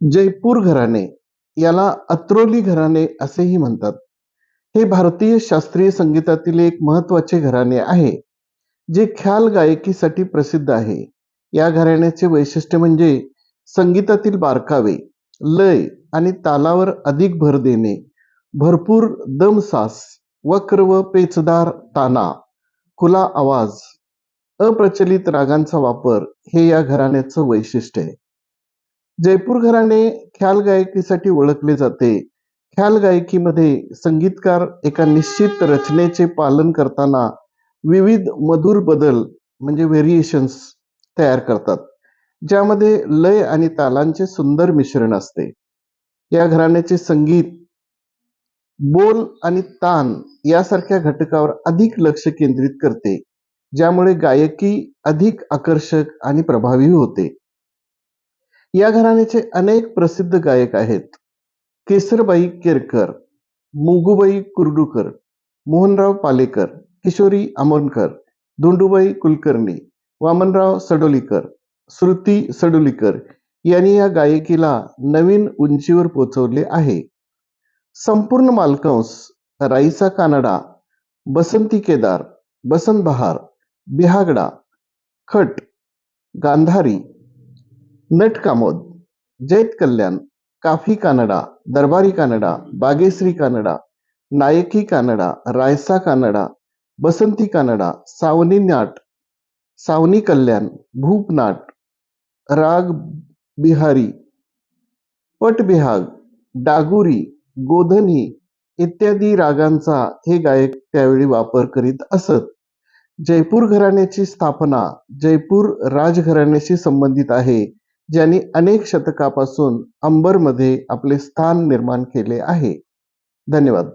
जयपूर घराणे याला अत्रोली घराणे असेही म्हणतात. हे भारतीय शास्त्रीय संगीतातील एक महत्त्वाचे घराणे आहे जे ख्याल गायकीसाठी प्रसिद्ध आहे. या घराण्याचे वैशिष्ट्य म्हणजे संगीतातील बारकावे लय आणि तालावर अधिक भर देणे भरपूर दमसास वक्र व पेचदार ताना खुला आवाज अप्रचलित रागांचा वापर हे या घराण्याचं वैशिष्ट्य आहे. जयपूर घराणे ख्याल गायकीसाठी ओळखले जाते. ख्याल गायकीमध्ये संगीतकार एका निश्चित रचनेचे पालन करताना विविध मधुर बदल म्हणजे व्हेरिएशन्स तयार करतात. ज्यामध्ये लय आणि तालांचे सुंदर मिश्रण असते. या घराण्याचे संगीत बोल आणि तान यासारख्या घटकावर अधिक लक्ष केंद्रित करते ज्यामुळे गायकी अधिक आकर्षक आणि प्रभावी होते. या घराण्याचे अनेक प्रसिद्ध गायक आहेत. केसरबाई केरकर मुगुबाई कुर्डूकर मोहनराव पालेकर किशोरी आमोणकर धोंडूबाई कुलकर्णी वामनराव सडोलीकर श्रुती सडोलीकर यांनी या गायकीला नवीन उंचीवर पोचवले आहे. संपूर्ण मालकंस राईसा कानडा बसंती केदार बसंत बहार बिहागडा खट गांधारी नट कामोद जैत कल्याण काफी कानडा दरबारी कानडा बागेश्री कानडा नायकी कानडा रायसा कानडा बसंती कानडा सावनी नाट सावनी कल्याण भूपनाट राग बिहारी पटबिहाग डागुरी गोधनी इत्यादी रागांचा हे गायक त्यावेळी वापर करीत असत. जयपूर घराण्याची स्थापना जयपूर राजघराण्याशी संबंधित आहे. ज्यांनी अनेक शतकापासून अंबरमध्ये आपले स्थान निर्माण केले आहे. धन्यवाद.